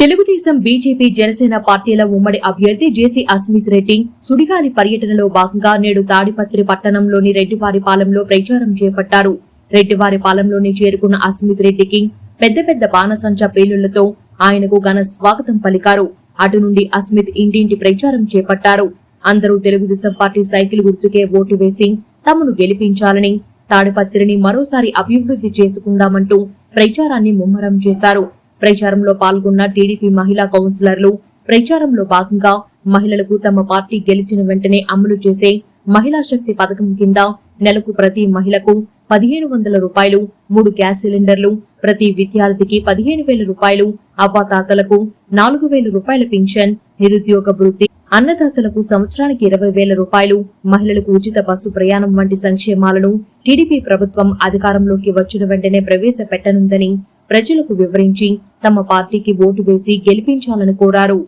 Telugu Desam BJP Janasena పార్టీల ఉమ్మడి అభ్యర్థి జేసీ అస్మిత్ రెడ్డి సుడిగాలి పర్యటనలో భాగంగా నేడు తాడిపత్రి పట్టణంలోని రెడ్డివారిపాలెంలో ప్రచారం చేపట్టారు. రెడ్డివారిపాలెంలోని చేరుకున్న అస్మిత్ రెడ్డికి పెద్ద పెద్ద బాణసంచా పేలుళ్ళతో ఆయనకు ఘన స్వాగతం పలికారు. అటు నుండి అస్మిత్ ఇంటింటి ప్రచారం చేపట్టారు. అందరూ తెలుగుదేశం పార్టీ సైకిల్ గుర్తుకే ఓటు వేసి తమను గెలిపించాలని తాడిపత్రిని మరోసారి అభివృద్ధి చేసుకుందామంటూ ప్రచారాన్ని ముమ్మరం చేశారు. ప్రచారంలో పాల్గొన్న టీడీపీ మహిళా కౌన్సిలర్లు ప్రచారంలో భాగంగా మహిళలకు తమ పార్టీ గెలిచిన వెంటనే అమలు చేసే మహిళా శక్తి పథకం కింద నెలకు ప్రతి మహిళకు పదిహేను వందల రూపాయలు మూడు గ్యాస్ సిలిండర్లు ప్రతి విద్యార్థికి పదిహేను వేల రూపాయలు అవ్వాతాతలకు నాలుగు వేల రూపాయల పింఛన్ నిరుద్యోగ వృత్తి అన్నదాతలకు సంవత్సరానికి ఇరవై వేల రూపాయలు మహిళలకు ఉచిత బస్సు ప్రయాణం వంటి సంక్షేమాలను టీడీపీ ప్రభుత్వం అధికారంలోకి వచ్చిన వెంటనే ప్రవేశపెట్టనుందని ప్రజలకు వివరించి తమ పార్టీకి ఓటు వేసి గెలిపించాలని కోరారు.